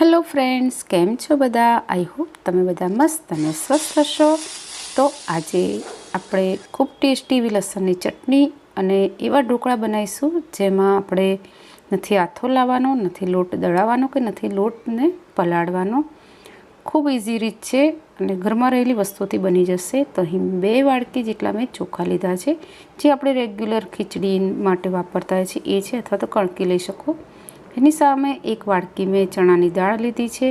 Hello friends કેમ છો બધા? આઈ હોપ તમે બધા મસ્ત અને સ્વસ્થ હશો. તો આજે આપણે ખૂબ ટેસ્ટી એવી લસણની ચટણી અને એવા ઢોકળા બનાવીશું જેમાં આપણે નથી આથો લાવવાનો, નથી લોટ દળાવવાનો કે નથી લોટને પલાળવાનો. ખૂબ ઇઝી રીત છે અને ઘરમાં રહેલી વસ્તુથી બની જશે. તો અહીં બે વાડકી જેટલા મેં ચોખા લીધા છે. જે આપણે રેગ્યુલર ખીચડી માટે વાપરતા હોય છે, એ છે અથવા તો કણકી લઈ શકો. એની સામે એક વાડકી મેં ચણાની દાળ લીધી છે,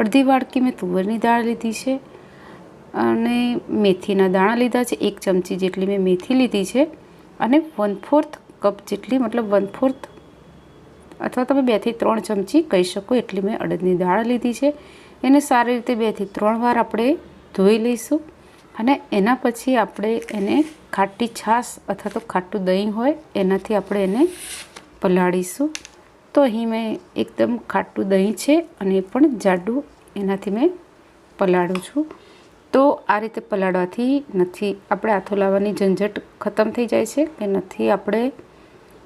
અડધી વાડકી મેં તુવરની દાળ લીધી છે અને મેથીના દાણા લીધા છે, એક ચમચી જેટલી મેં મેથી લીધી છે અને વન ફોર્થ કપ જેટલી મતલબ વન ફોર્થ અથવા તમે બેથી ત્રણ ચમચી કહી શકો એટલી મેં અડદની દાળ લીધી છે. એને સારી રીતે બેથી ત્રણ વાર આપણે ધોઈ લઈશું અને એના પછી આપણે એને ખાટી છાશ અથવા તો ખાટું દહીં હોય એનાથી આપણે એને પલાળીશું. તો અહીં મેં એકદમ ખાટું દહીં છે અને એ પણ જાડું. એનાથી મેં પલાળું છું. તો આ રીતે પલાળવાથી નથી આપણે હાથો લાવવાની ઝંઝટ ખતમ થઈ જાય છે કે નથી આપણે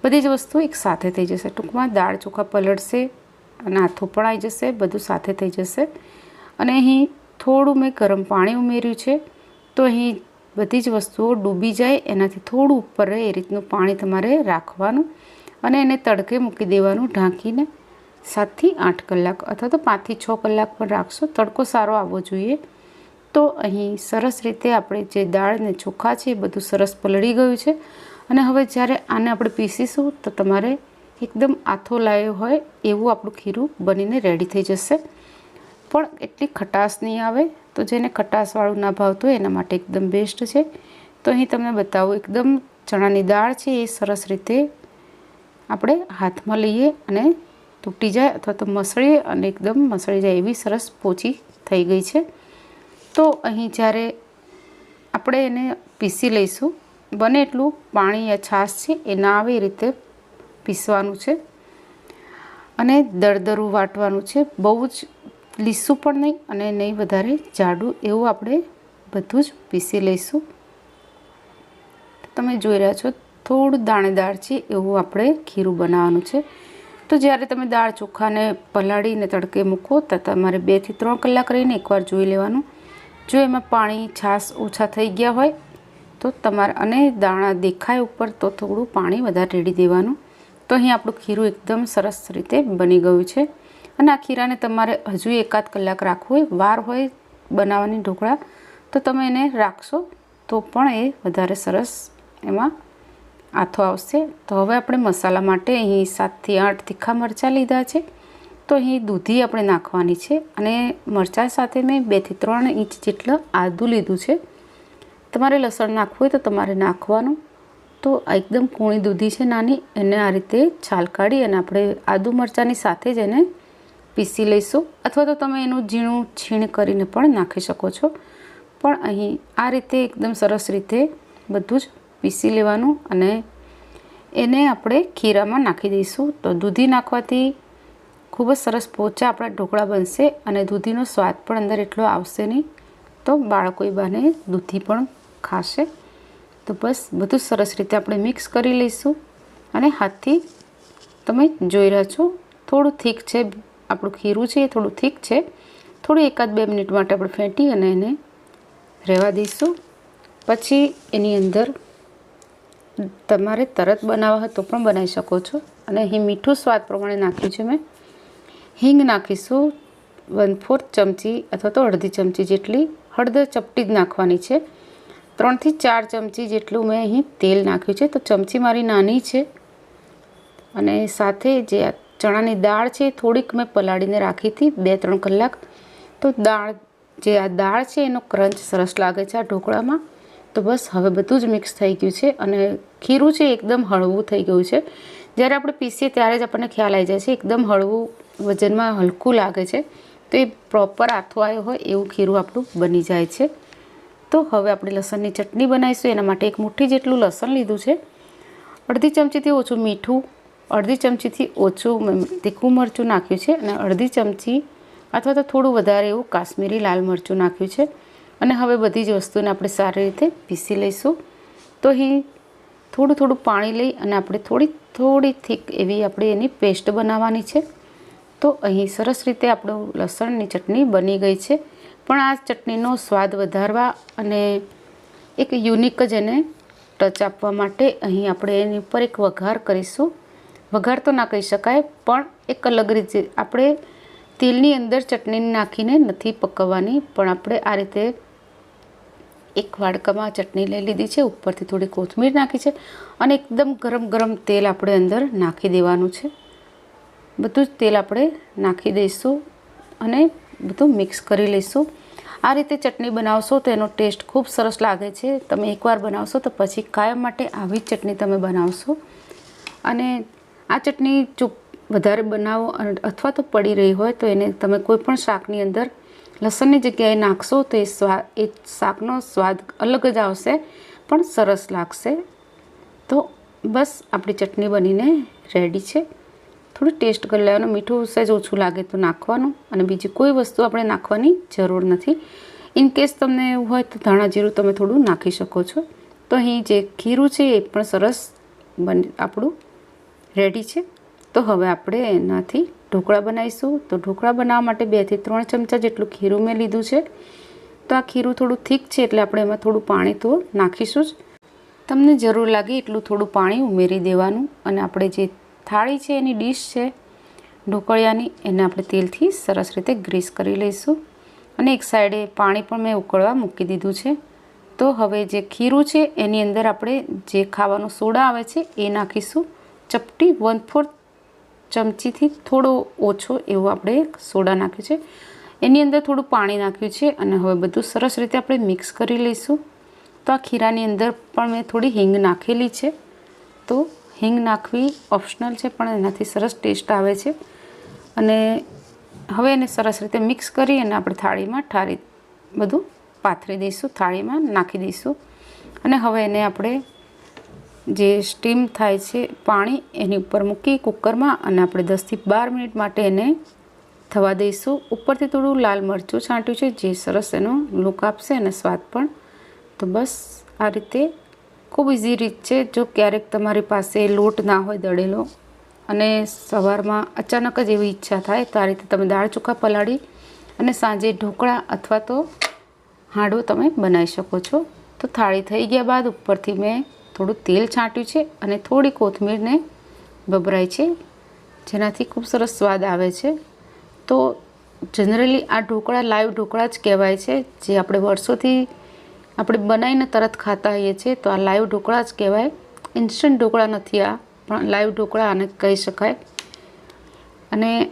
બધી જ વસ્તુ એક સાથે થઈ જશે. ટૂંકમાં દાળ ચોખા પલળશે અને હાથો પણ આવી જશે, બધું સાથે થઈ જશે. અને અહીં થોડું મેં ગરમ પાણી ઉમેર્યું છે. તો અહીં બધી જ વસ્તુઓ ડૂબી જાય, એનાથી થોડું ઉપર રહે એ રીતનું પાણી તમારે રાખવાનું. અને એને તડકે મૂકી દેવાનું ઢાંકીને સાતથી આઠ કલાક અથવા તો પાંચથી છ કલાક પણ રાખશો. તડકો સારો આવવો જોઈએ. તો અહીં સરસ રીતે આપણે જે દાળ ને ચોખા છે એ બધું સરસ પલળી ગયું છે. અને હવે જ્યારે આને આપણે પીસીશું તો તમારે એકદમ આથો લાવ્યો હોય એવું આપણું ખીરું બનીને રેડી થઈ જશે. પણ એટલી ખટાશ નહીં આવે. તો જેને ખટાશવાળું ના ભાવતું હોય એના માટે એકદમ બેસ્ટ છે. તો અહીં તમને બતાવું, એકદમ ચણાની દાળ છે એ સરસ રીતે આપણે હાથમાં લઈએ અને તૂટી જાય અથવા તો મસળીએ અને એકદમ મસળી જાય એવી સરસ પોચી થઈ ગઈ છે. તો અહીં જ્યારે આપણે એને પીસી લઈશું, બને એટલું પાણી યા છાશ છે એ ના આવે એ રીતે પીસવાનું છે. અને દરદરું વાટવાનું છે. બહુ જ લીસું પણ નહીં અને નહીં વધારે જાડું એવું આપણે બધું જ પીસી લઈશું. તમે જોઈ રહ્યા છો થોડું દાણેદાર છે એવું આપણે ખીરું બનાવવાનું છે. તો જ્યારે તમે દાળ ચોખાને પલાળીને તડકે મૂકો તો તમારે બેથી ત્રણ કલાક રહીને એકવાર જોઈ લેવાનું. જો એમાં પાણી છાશ ઓછા થઈ ગયા હોય તો તમારે અને દાણા દેખાય ઉપર તો થોડું પાણી વધારે રેડી દેવાનું. તો અહીં આપણું ખીરું એકદમ સરસ રીતે બની ગયું છે. અને આ ખીરાને તમારે હજુ એકાદ કલાક રાખવું હોય, વાર હોય બનાવવાની ઢોકળા, તો તમે એને રાખશો તો પણ એ વધારે સરસ એમાં આથો આવશે. તો હવે આપણે મસાલા માટે અહીં સાતથી આઠ તીખા મરચાં લીધા છે. તો અહીં દૂધી આપણે નાખવાની છે અને મરચાં સાથે મેં બેથી ત્રણ ઇંચ જેટલું આદું લીધું છે. તમારે લસણ નાખવું હોય તો તમારે નાખવાનું. તો એકદમ કૂણી દૂધી છે નાની, એને આ રીતે છાલ કાઢી અને આપણે આદુ મરચાંની સાથે જ એને પીસી લઈશું. અથવા તો તમે એનું ઝીણું છીણ કરીને પણ નાખી શકો છો. પણ અહીં આ રીતે એકદમ સરસ રીતે બધું જ પીસી લેવાનું અને એને આપણે ખીરામાં નાખી દઈશું. તો દૂધી નાખવાથી ખૂબ જ સરસ પોચા આપણા ઢોકળા બનશે અને દૂધીનો સ્વાદ પણ અંદર એટલો આવશે નહીં. તો બાળકો એ બાને દૂધી પણ ખાશે. તો બસ બધું સરસ રીતે આપણે મિક્સ કરી લઈશું અને હાથથી તમે જોઈ રહ્યા છો, થોડું થીક છે આપણું ખીરું છે એ થોડું થીક છે. થોડું એકાદ બે મિનિટ માટે આપણે ફેંટી અને એને રહેવા દઈશું. પછી એની અંદર તમારે તરત બનાવવા હોય તો પણ બનાવી શકો છો. અને અહીં મીઠું સ્વાદ પ્રમાણે નાખ્યું છે મેં. હિંગ નાખીશું વન ફોર્થ ચમચી અથવા તો અડધી ચમચી જેટલી હળદર ચપટી જ નાખવાની છે. ત્રણથી ચાર ચમચી જેટલું મેં અહીં તેલ નાખ્યું છે. તો ચમચી મારી નાની છે. અને સાથે જે ચણાની દાળ છે થોડીક મેં પલાળીને રાખી હતી બે ત્રણ કલાક. તો દાળ, જે આ દાળ છે એનો ક્રંચ સરસ લાગે છે આ ઢોકળામાં. તો બસ હવે બધું જ મિક્સ થઈ ગયું છે અને ખીરું છે એકદમ હળવું થઈ ગયું છે. જ્યારે આપણે પીસીએ ત્યારે જ આપણને ખ્યાલ આવી જાય છે, એકદમ હળવું વજનમાં હલકું લાગે છે. તો એ પ્રોપર આથો આવ્યો હોય એવું ખીરું આપણું બની જાય છે. તો હવે આપણે લસણની ચટણી બનાવીશું, એના માટે એક મુઠ્ઠી જેટલું લસણ લીધું છે. અડધી ચમચીથી ઓછું મીઠું, અડધી ચમચીથી ઓછું તીખું મરચું નાખ્યું છે અને અડધી ચમચી અથવા તો થોડું વધારે એવું કાશ્મીરી લાલ મરચું નાખ્યું છે. અને હવે બધી જ વસ્તુને આપણે સારી રીતે પીસી લઈશું. તો અહીં થોડું થોડું પાણી લઈ અને આપણે થોડી થોડી થીક એવી આપણે એની પેસ્ટ બનાવવાની છે. તો અહીં સરસ રીતે આપણું લસણની ચટણી બની ગઈ છે. પણ આ ચટણીનો સ્વાદ વધારવા અને એક યુનિક જ એને ટચ આપવા માટે અહીં આપણે એની ઉપર એક વઘાર કરીશું. વઘાર તો ના કહી શકાય, પણ એક અલગ રીતે આપણે તેલની અંદર ચટણી નાખીને નથી પકવવાની, પણ આપણે આ રીતે એક વાડકામાં ચટણી લઈ લીધી છે, ઉપરથી થોડી કોથમીર નાખી છે અને એકદમ ગરમ ગરમ તેલ આપણે અંદર નાખી દેવાનું છે. બધું જ તેલ આપણે નાખી દઈશું અને બધું મિક્સ કરી લઈશું. આ રીતે ચટણી બનાવશો તો એનો ટેસ્ટ ખૂબ સરસ લાગે છે. તમે એકવાર બનાવશો તો પછી કાયમ માટે આવી જ ચટણી તમે બનાવશો. અને આ ચટણી ચૂપ વધારે બનાવો અથવા તો પડી રહી હોય તો એને તમે કોઈ પણ શાકની અંદર લસણની જગ્યાએ નાખશો તો એ સ્વાદ એ શાકનો સ્વાદ અલગ જ આવશે, પણ સરસ લાગશે. તો બસ આપણી ચટણી બનીને રેડી છે. થોડું ટેસ્ટ કરી લેવાનું. મીઠું સહેજ ઓછું લાગે તો નાખવાનું અને બીજી કોઈ વસ્તુ આપણે નાખવાની જરૂર નથી. ઇન કેસ તમને એવું હોય તો ધાણા જીરું તમે થોડું નાખી શકો છો. તો અહીં જે ખીરું છે એ પણ સરસ બન, આપણું રેડી છે. તો હવે આપણે એનાથી ઢોકળા બનાવીશું. તો ઢોકળા બનાવવા માટે બેથી ત્રણ ચમચા જેટલું ખીરું મેં લીધું છે. તો આ ખીરું થોડું થીક છે એટલે આપણે એમાં થોડું પાણી તો નાખીશું જ. તમને જરૂર લાગે એટલું થોડું પાણી ઉમેરી દેવાનું અને આપણે જે થાળી છે એની ડીશ છે, ઢોકળિયાની, એને આપણે તેલથી સરસ રીતે ગ્રીસ કરી લઈશું. અને એક સાઈડે પાણી પણ મેં ઉકળવા મૂકી દીધું છે. તો હવે જે ખીરું છે એની અંદર આપણે જે ખાવાનો સોડા આવે છે એ નાખીશું. ચપટી વન ફોર્થ ચમચીથી થોડો ઓછો એવો આપણે સોડા નાખ્યું છે. એની અંદર થોડું પાણી નાખ્યું છે અને હવે બધું સરસ રીતે આપણે મિક્સ કરી લઈશું. તો આ ખીરાની અંદર પણ મેં થોડી હિંગ નાખેલી છે. તો હિંગ નાખવી ઓપ્શનલ છે, પણ એનાથી સરસ ટેસ્ટ આવે છે. અને હવે એને સરસ રીતે મિક્સ કરી અને આપણે થાળીમાં ઠારી બધું પાથરી દઈશું, થાળીમાં નાખી દઈશું. અને હવે એને આપણે જે સ્ટીમ થાય છે પાણી એની ઉપર મૂકી કુકરમાં અને આપણે દસથી બાર મિનિટ માટે એને થવા દઈશું. ઉપરથી થોડું લાલ મરચું છાંટ્યું છે, જે સરસ એનો લુક આપશે અને સ્વાદ પણ. તો બસ આ રીતે ખૂબ ઇઝી રીત છે. જો ક્યારેક તમારી પાસે લોટ ના હોય દળેલો અને સવારમાં અચાનક જ એવી ઈચ્છા થાય, તો આ રીતે તમે દાળ ચોખા પલાળી અને સાંજે ઢોકળા અથવા તો હાંડવો તમે બનાવી શકો છો. તો થાળી થઈ ગયા બાદ ઉપરથી મેં થોડું તેલ છાંટ્યું છે અને થોડી કોથમીરને ભભરાય છે. જેનાથી ખૂબ સરસ સ્વાદ આવે છે. તો જનરલી આ ઢોકળા લાઈવ ઢોકળા જ કહેવાય છે. જે આપણે વર્ષોથી આપણે બનાવીને તરત ખાતા હોઈએ છીએ, તો આ લાઈવ ઢોકળા જ કહેવાય. ઇન્સ્ટન્ટ ઢોકળા નથી આ, પણ લાઈવ ઢોકળા આને કહી શકાય. અને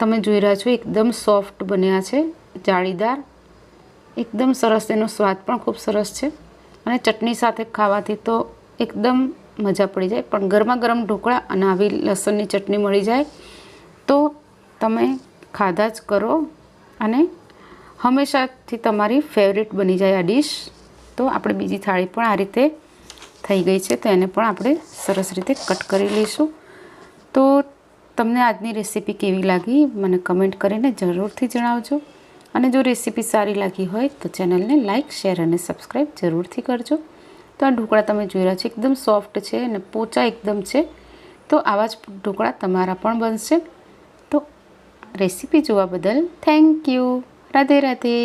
તમે જોઈ રહ્યા છો, એકદમ સોફ્ટ બન્યા છે જાળીદાર. એકદમ સરસ એનો સ્વાદ પણ ખૂબ સરસ છે. અને ચટણી સાથે ખાવાથી તો એકદમ મજા પડી જાય. પણ ગરમા ગરમ ઢોકળા અને આવી લસણની ચટણી મળી જાય તો તમે ખાધા જ કરો અને હંમેશાથી તમારી ફેવરેટ બની જાય આ ડીશ તો આપણે બીજી થાળી પણ આ રીતે થઈ ગઈ છે, તો એને પણ આપણે સરસ રીતે કટ કરી લઈશું. તો તમને આજની રેસીપી કેવી લાગી? મને કમેન્ટ કરીને જરૂરથી જણાવજો. અને જો રેસીપી સારી લાગી હોય તો ચેનલને લાઇક શેર અને સબસ્ક્રાઈબ જરૂરથી કરજો. તો આ ઢોકળા તમે જોઈ રહ્યા છો, એકદમ સોફ્ટ છે અને પોચા એકદમ છે. તો આવા જ ઢોકળા તમારા પણ બનશે. તો રેસીપી જોવા બદલ થેન્ક યુ રાધે રાધે.